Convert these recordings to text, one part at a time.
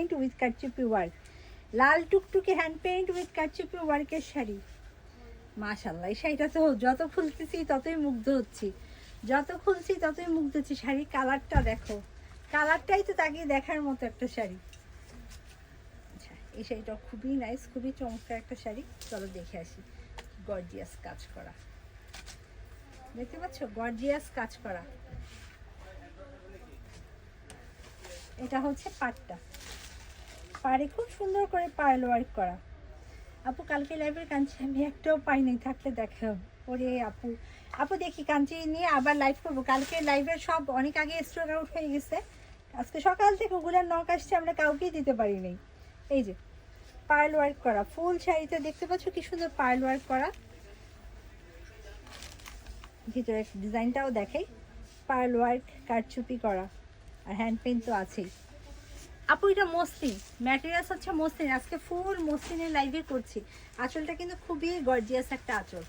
Paint with কারচুপি work লাল টুকটুকে হ্যান্ড পেইন্ট উইথ কারচুপি ওয়ার্কের শাড়ি। মাশাল্লাহ এই শাড়িটা তো যত খুলতেছি ততই মুগ্ধ হচ্ছি। যত খুলছি ততই মুগ্ধ হচ্ছি। শাড়ির কালারটা দেখো। কালারটাই তো তাকিয়ে দেখার মতো একটা শাড়ি। আচ্ছা এই শাড়িটা খুবই নাইস খুবই চমৎকার একটা শাড়ি। চলো দেখে আসি গর্জিয়াস কাজ করা। দেখতে পাচ্ছ? গর্জিয়াস কাজ করা। এটা হচ্ছে পাটটা। পাড়ে খুব সুন্দর করে পার্ল ওয়ার্ক করা। আপু, কালকে লাইভের কাঞ্চি আমি একটাও পাই নাই, থাকলে দেখাও। ওরে আপু আপু দেখি কাঞ্চি নিয়ে আবার লাইভ করব। কালকে লাইভের সব অনেক আগে স্টোর আউট হয়ে গেছে। আজকে সকাল থেকে ওগুলোর নক আসছে, আমরা কাউকেই দিতে পারি নাই। এই যে পার্ল ওয়ার্ক করা, ফুল শাড়িতে দেখতে পাচ্ছ কি সুন্দর পার্ল ওয়ার্ক করা। ভিতরে ডিজাইনটাও দেখাই পার্ল ওয়ার্ক কারচুপি করা, আর হ্যান্ড পেন্ট তো আছেই। আপু, এটা মসলিন ম্যাটেরিয়ালস হচ্ছে মসলিন আজকে ফুল মসলিনের লাইভে করছি। আঁচলটা কিন্তু খুবই গর্জিয়াস একটা আঁচল।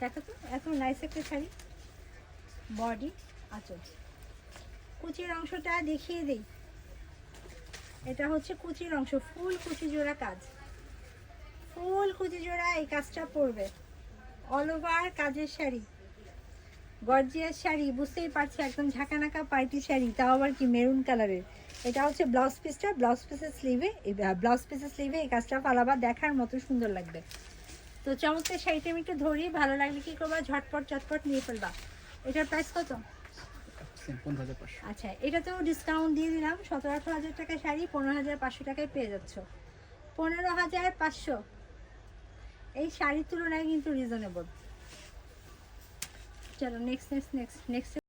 দেখো তো, এত নাইস একটা শাড়ি। বডি আঁচল। কুচির অংশটা দেখিয়ে দিই। এটা হচ্ছে কুচির অংশ। ফুল কুচি জোড়া কাজ। ফুল কুচি জোড়া এই কাজটা পড়বে অল ওভার কাজের শাড়ি। গর্জিয়াস শাড়ি বুঝতেই পারছি একদম ঝাঁকানাকা পার্টি শাড়ি তাও আবার কি মেরুন কালারের। এটা হচ্ছে ব্লাউজ পিসটা ব্লাউজ পিসের স্লিভে ব্লাউজ পিসের স্লিভে এই কাজটা ফালাবা দেখার মতো সুন্দর লাগবে। তো চমৎকার শাড়িটা আমি একটু ধরি ভালো লাগলে কি করবা? ঝটপট চটপট নিয়ে ফেলবা। এটার প্রাইস কত? পনেরো হাজার পাঁচশো। আচ্ছা ডিসকাউন্ট দিয়ে দিলাম সতেরো আঠারো হাজার টাকা শাড়ি পনেরো হাজার পাঁচশো টাকায় পেয়ে যাচ্ছ। পনেরো হাজার পাঁচশো। এই শাড়ির তুলনায় কিন্তু রিজনেবল চলো নেক্সট নেক্সট নেক্সট নেক্সট